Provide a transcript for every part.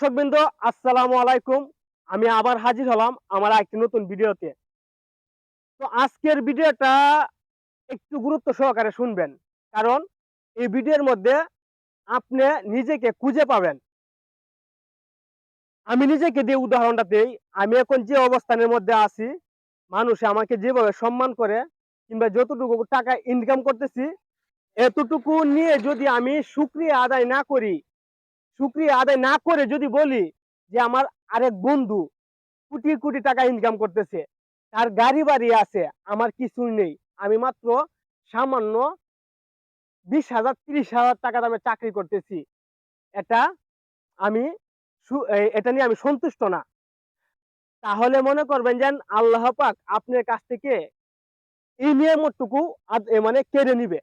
দর্শকবৃন্দ আসসালামু আলাইকুম। আমি আবার হাজির হলাম আমার একটি নতুন ভিডিওতে। তো আজকের ভিডিওটা একটু গুরুত্ব সহকারে শুনবেন। কারণ এই ভিডিওর মধ্যে আপনি নিজেকে খুঁজে পাবেন। আমি নিজেকে দিয়ে উদাহরণটা দিই। আমি এখন যে অবস্থানের মধ্যে আছি, মানুষ আমাকে যেভাবে সম্মান করে কিংবা যতটুকু টাকা ইনকাম করতেছি, এতটুকু নিয়ে যদি আমি সুক্রিয়া আদায় না করি সুক্রিয়া আদায় না করে যদি বলি যে আমার আরেক বন্ধু কোটি কোটি টাকা ইনকাম করতেছে, তার গাড়ি বাড়ি আছে, আমার কিছুই নেই। আমি মাত্র সামান্য বিশ হাজার, ত্রিশ হাজার টাকা দামে চাকরি করতেছি। এটা আমি এটা নিয়ে আমি সন্তুষ্ট না। তাহলে মনে করবেন যে আল্লাহ পাক আপনার কাছ থেকে এই নিয়ামতটুকু আদ- এ মানে কেড়ে নিবে।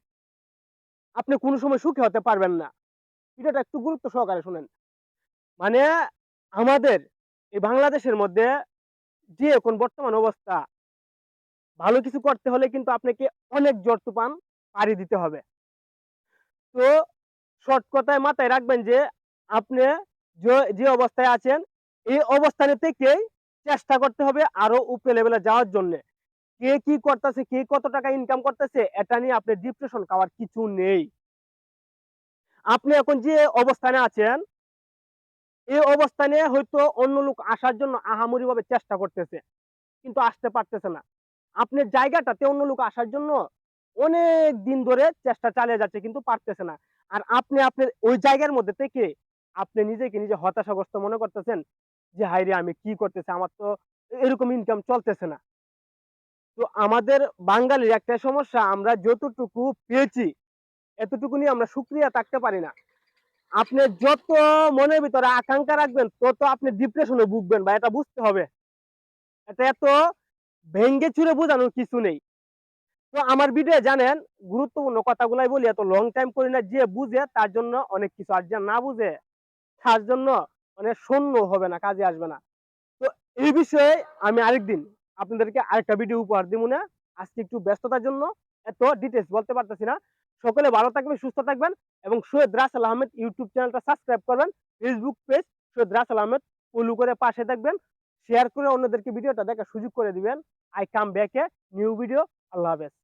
আপনি কোনো সময় সুখী হতে পারবেন না। ভিডিওটা একটু গুরুত্ব সহকারে শুনেন। মানে আমাদের এই বাংলাদেশের মধ্যে যে এখন বর্তমান অবস্থা, ভালো কিছু করতে হলে কিন্তু আপনাকে অনেক জোর তুফান পাড়ি দিতে হবে। তো শর্ট কথায় মাথায় রাখবেন যে, আপনি যে- যে অবস্থায় আছেন, এই অবস্থানে থেকেই চেষ্টা করতে হবে আরও উপরে লেভেলে যাওয়ার জন্য। কে কি করতেছে, কে কত টাকা ইনকাম করতেছে, এটা নিয়ে আপনি ডিপ্রেশন খাওয়ার কিছু নেই। আপনি এখন যে অবস্থানে আছেন, এই অবস্থানে হয়তো অন্য লোক আসার জন্য আহামরি ভাবে চেষ্টা করতেছে, কিন্তু আসতে পারতেছে না। আপনার জায়গাটাতে অন্য লোক আসার জন্য অনেক দিন ধরে চেষ্টা চালিয়ে যাচ্ছে, কিন্তু পারতেছে না। আর আপনি আপনার ওই জায়গার মধ্যে থেকে আপনি নিজেকে নিজে হতাশাগ্রস্ত মনে করতেছেন যে হাইরে আমি কি করতেছি? আমার তো এরকম ইনকাম চলতেছে না। তো আমাদের বাঙালির একটা সমস্যা, আমরা যতটুকু পেয়েছি এতটুকু নিয়ে আমরা সুক্রিয়া থাকতে পারি না। আপনি যত মনের ভিতরে আকাঙ্ক্ষা রাখবেন, তত আপনি ডিপ্রেশনে ভুগবেন বা এটা বুঝতে হবে। এটা এত ভেঙ্গে চুরে বোঝানোর কিছু নেই। তো আমার ভিডিও জানেন, গুরুত্বপূর্ণ কথাগুলাই বলি, এত লং টাইম করি না, যে বুঝে তার জন্য অনেক কিছু, আর যে না বুঝে তার জন্য মানে শূন্য হবে না, কাজে আসবে না। তো এই বিষয়ে আমি আরেকদিন আপনাদেরকে আরেকটা ভিডিও উপহার দিব না। আজকে একটু ব্যস্ততার জন্য এত ডিটেলস বলতে পারতেছি না। সকলে ভালো থাকবেন, সুস্থ থাকবেন এবং সৈয়দ রাসেল আহমেদ ইউটিউব চ্যানেলটা সাবস্ক্রাইব করবেন, Facebook page Syed Rasel Ahmed follow করে পাশে থাকবেন শেয়ার করে অন্যদেরকে ভিডিওটা দেখার সুযোগ করে দিবেন। I come back a new video আল্লাহ হাফেজ।